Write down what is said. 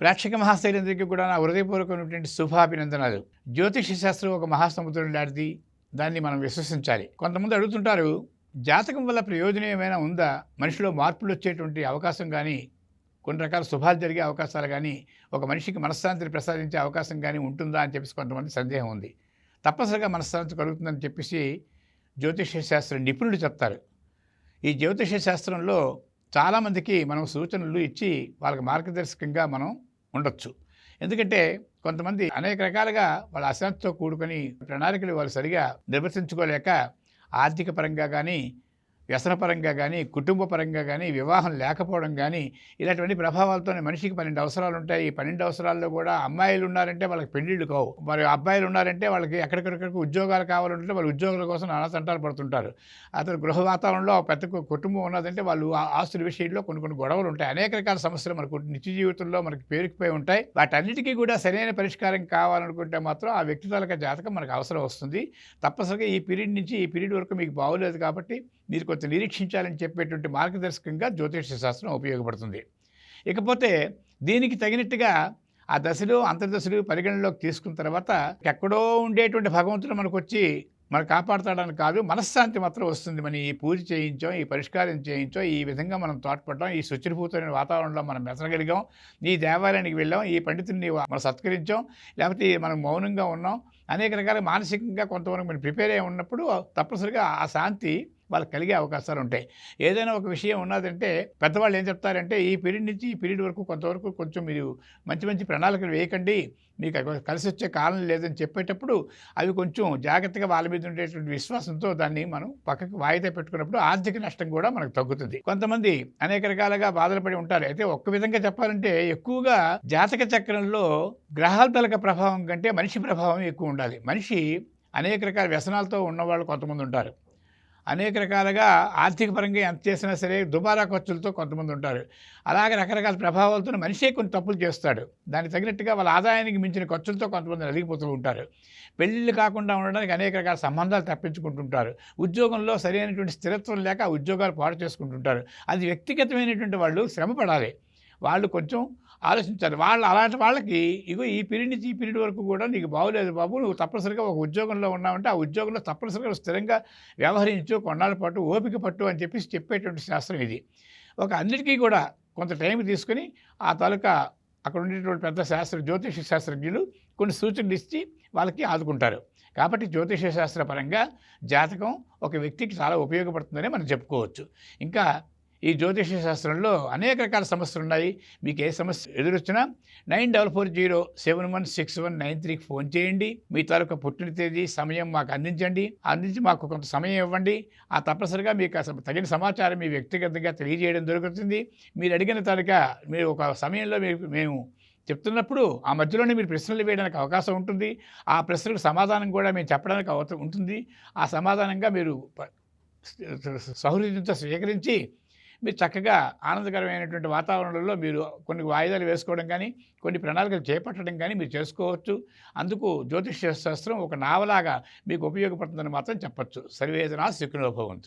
ప్రేక్షక మహాశైలందరికీ కూడా నా హృదయపూర్వకమైనటువంటి శుభాభినందనాలు. జ్యోతిష శాస్త్రం ఒక మహాసముద్రం లాంటిది. దాన్ని మనం విశ్వసించాలి. కొంతమంది అడుగుతుంటారు జాతకం వల్ల ప్రయోజనం ఏమైనా ఉందా? మనిషిలో మార్పులు వచ్చేటువంటి అవకాశం కానీ కొన్ని రకాల శుభాలు జరిగే అవకాశాలు కానీ ఒక మనిషికి మనశ్శాంతిని ప్రసాదించే అవకాశం కానీ ఉంటుందా అని చెప్పేసి కొంతమంది సందేహం ఉంది. తప్పనిసరిగా మనశ్శాంతి కలుగుతుందని చెప్పేసి జ్యోతిష శాస్త్ర నిపుణులు చెప్తారు. ఈ జ్యోతిష శాస్త్రంలో చాలామందికి మనం సూచనలు ఇచ్చి వాళ్ళకి మార్గదర్శకంగా మనం ఉండొచ్చు. ఎందుకంటే కొంతమంది అనేక రకాలుగా వాళ్ళ అశాంతితో కూడుకొని ప్రణాళికలు వాళ్ళు సరిగా నిర్వర్తించుకోలేక ఆర్థిక పరంగా కానీ వ్యసనపరంగా కానీ కుటుంబ పరంగా కానీ వివాహం లేకపోవడం కానీ ఇలాంటివన్నీ ప్రభావాలతోనే మనిషికి పన్నెండు అవసరాలు ఉంటాయి ఈ పన్నెండు అవసరాల్లో కూడా అమ్మాయిలు ఉన్నారంటే వాళ్ళకి పెళ్ళిళ్ళు కావు. మరి అబ్బాయిలు ఉన్నారంటే వాళ్ళకి ఎక్కడికక్కడికి ఉద్యోగాలు కావాలంటే వాళ్ళు ఉద్యోగాల కోసం నానా సంటాలు పడుతుంటారు. అతను గృహ వాతావరణంలో పెద్ద కుటుంబం ఉన్నదంటే వాళ్ళు ఆ ఆస్తుల విషయంలో కొన్ని కొన్ని గొడవలు ఉంటాయి అనేక రకాల సమస్యలు మనకు నిత్య జీవితంలో మనకి పేరుకుపోయి ఉంటాయి. వాటన్నిటికీ కూడా సరైన పరిష్కారం కావాలనుకుంటే మాత్రం ఆ వ్యక్తి తాలూకా జాతకం మనకు అవసరం వస్తుంది. తప్పనిసరిగా ఈ పీరియడ్ నుంచి ఈ పీరియడ్ వరకు మీకు బాగోలేదు కాబట్టి మీరు కొంత నిరీక్షించాలని చెప్పేటువంటి మార్గదర్శకంగా జ్యోతిష శాస్త్రం ఉపయోగపడుతుంది. ఇకపోతే దీనికి తగినట్టుగా ఆ దశలు అంతర్దశలు పరిగణనలోకి తీసుకున్న తర్వాత ఎక్కడో ఉండేటువంటి భగవంతుడు మనకు వచ్చి మనం కాపాడుతాడని కాదు మనశ్శాంతి మాత్రం వస్తుంది. మనం ఈ పూజ చేయించాం ఈ పరిష్కారం చేయించాం ఈ విధంగా మనం తోడ్పడ్డాం ఈ శుచిర్భూతమైన వాతావరణంలో మనం మెసగలిగాం ఈ దేవాలయానికి వెళ్ళాం ఈ పండితుడిని మనం సత్కరించాం లేకపోతే మనం మౌనంగా ఉన్నాం. అనేక రకాల మానసికంగా కొంతవరకు మనం ప్రిపేర్ అయి ఉన్నప్పుడు తప్పనిసరిగా ఆ శాంతి వాళ్ళకి కలిగే అవకాశాలు ఉంటాయి. ఏదైనా ఒక విషయం ఉన్నదంటే పెద్దవాళ్ళు ఏం చెప్తారంటే ఈ పీరియడ్ నుంచి ఈ పీరియడ్ వరకు కొంతవరకు కొంచెం మీరు మంచి మంచి ప్రణాళికలు వేయకండి. మీకు కలిసి వచ్చే కాలం లేదని చెప్పేటప్పుడు అవి కొంచెం జాగ్రత్తగా వాళ్ళ మీద ఉండేటువంటి విశ్వాసంతో దాన్ని మనం పక్కకి వాయిదా పెట్టుకున్నప్పుడు ఆర్థిక నష్టం కూడా మనకు తగ్గుతుంది. కొంతమంది అనేక రకాలుగా బాధలు పడి ఉంటారు. అయితే ఒక్క విధంగా చెప్పాలంటే ఎక్కువగా జాతక చక్రంలో గ్రహాల తలక ప్రభావం కంటే మనిషి ప్రభావం ఎక్కువ ఉండాలి. మనిషి అనేక రకాల వ్యసనాలతో ఉన్నవాళ్ళు కొంతమంది ఉంటారు. అనేక రకాలుగా ఆర్థిక పరంగా ఎంత చేసినా సరే దుబారా ఖర్చులతో కొంతమంది ఉంటారు. అలాగే రకరకాల ప్రభావాలతో మనిషే కొన్ని తప్పులు చేస్తాడు. దానికి తగినట్టుగా వాళ్ళ ఆదాయానికి మించిన ఖర్చులతో కొంతమంది నలిగిపోతూ ఉంటారు. పెళ్ళిళ్ళు కాకుండా ఉండడానికి అనేక రకాల సంబంధాలు తప్పించుకుంటుంటారు. ఉద్యోగంలో సరైనటువంటి స్థిరత్వం లేక ఉద్యోగాలు పాడు చేసుకుంటుంటారు. అది వ్యక్తిగతమైనటువంటి వాళ్ళు శ్రమ పడాలి వాళ్ళు కొంచెం ఆలోచించాలి. వాళ్ళు అలాంటి వాళ్ళకి ఇగో ఈ పీరియడ్ నుంచి ఈ పీరియడ్ వరకు కూడా నీకు బాగోలేదు బాబు నువ్వు తప్పనిసరిగా ఒక ఉద్యోగంలో ఉన్నావంటే ఆ ఉద్యోగంలో తప్పనిసరిగా స్థిరంగా వ్యవహరించు కొన్నాళ్ళ పాటు ఓపిక పట్టు అని చెప్పేసి చెప్పేటువంటి శాస్త్రం ఇది. ఒక అన్నిటికీ కూడా కొంత టైం తీసుకుని ఆ తాలూకా అక్కడ ఉండేటువంటి పెద్ద శాస్త్ర జ్యోతిష శాస్త్రజ్ఞులు కొన్ని సూచనలు ఇచ్చి వాళ్ళకి ఆదుకుంటారు. కాబట్టి జ్యోతిష శాస్త్ర పరంగా జాతకం ఒక వ్యక్తికి చాలా ఉపయోగపడుతుందని మనం చెప్పుకోవచ్చు. ఇంకా ఈ జ్యోతిష శాస్త్రంలో అనేక రకాల సమస్యలు ఉన్నాయి. మీకు ఏ సమస్య ఎదురొచ్చినా nine double four zero seven one six one nine త్రీకి ఫోన్ చేయండి. మీ తాలూకా పుట్టిన తేదీ సమయం మాకు అందించండి. అందించి మాకు కొంత సమయం ఇవ్వండి. ఆ తప్పనిసరిగా మీకు తగిన సమాచారం మీ వ్యక్తిగతంగా తెలియజేయడం దొరుకుతుంది. మీరు అడిగిన తాలూకా మీరు ఒక సమయంలో మీకు మేము చెప్తున్నప్పుడు ఆ మధ్యలోనే మీరు ప్రశ్నలు వేయడానికి అవకాశం ఉంటుంది. ఆ ప్రశ్నలకు సమాధానం కూడా మేము చెప్పడానికి అవసరం ఉంటుంది. ఆ సమాధానంగా మీరు ప- స్వీకరించి మీరు చక్కగా ఆనందకరమైనటువంటి వాతావరణంలో మీరు కొన్ని వాయిదాలు వేసుకోవడం కానీ కొన్ని ప్రణాళికలు చేపట్టడం కానీ మీరు చేసుకోవచ్చు. అందుకు జ్యోతిష శాస్త్రం ఒక నావలాగా మీకు ఉపయోగపడుతుందని మాత్రం చెప్పచ్చు. సర్వేదనా శుక్నోభవంతు